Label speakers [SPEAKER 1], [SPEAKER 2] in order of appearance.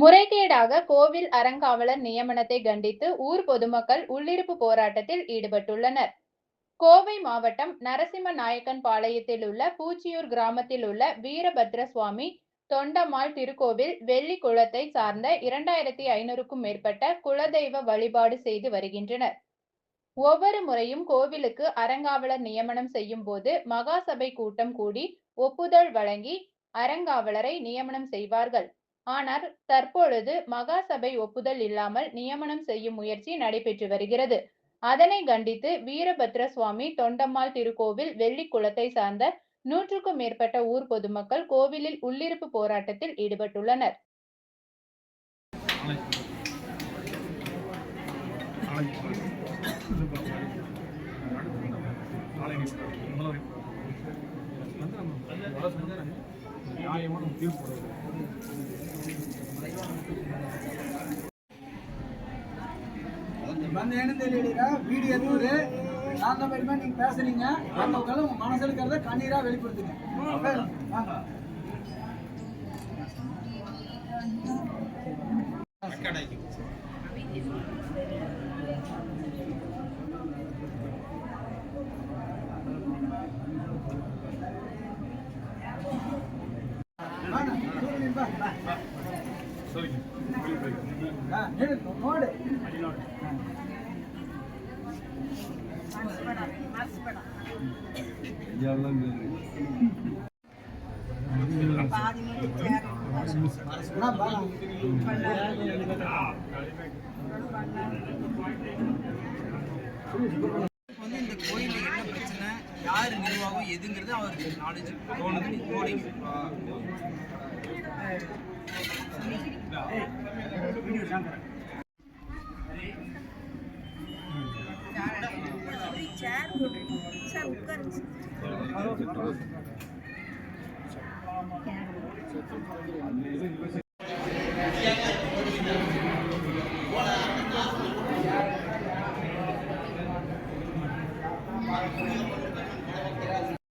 [SPEAKER 1] முறைகேடாக கோவில் அறங்காவலர் நியமனத்தை கண்டித்து ஊர் பொதுமக்கள் உள்ளிருப்பு போராட்டத்தில் ஈடுபட்டுள்ளனர். கோவை மாவட்டம் நரசிம்ம நாயக்கன் பாளையத்தில் உள்ள பூச்சியூர் கிராமத்தில் உள்ள வீரபத்ர சுவாமி தொண்டம்மாள் திருக்கோவில் வெள்ளி குளத்தை சார்ந்த இரண்டாயிரத்தி ஐநூறுக்கும் மேற்பட்ட குலதெய்வ வழிபாடு செய்து வருகின்றனர். ஒவ்வொரு முறையும் கோவிலுக்கு அறங்காவலர் நியமனம் செய்யும் போது மகாசபை கூட்டம் கூடி ஒப்புதல் வழங்கி அறங்காவலரை நியமனம் செய்வார்கள். ஆனால் தற்பொழுது மகாசபை ஒப்புதல் இல்லாமல் நியமனம் செய்யும் முயற்சி நடைபெற்று வருகிறது. அதனை கண்டித்து வீரபத்ர சுவாமி தொண்டம்மாள் திருக்கோவில் வெள்ளி குளத்தை சார்ந்த நூற்றுக்கும் மேற்பட்ட ஊர் பொதுமக்கள் கோவிலில் உள்ளிருப்பு போராட்டத்தில் ஈடுபட்டுள்ளனர்.
[SPEAKER 2] நியாயமான தீர்ப்பு
[SPEAKER 3] வந்து என்ன தெரியலீங்க வீடியோ எடுத்து அந்த மாதிரி நீங்க பேசுறீங்க. அந்த உங்க மனசுல இருக்கிறத கண்ணீரா வெளிப்படுத்துங்க. வாங்க,
[SPEAKER 4] ನೋಡಿ ಮಾಡಿ இதுங்கிறது அவருக்கு நாலேஜ் தோணுது. தோணிங்க
[SPEAKER 5] சேர் சார் உட்காருங்க சார்.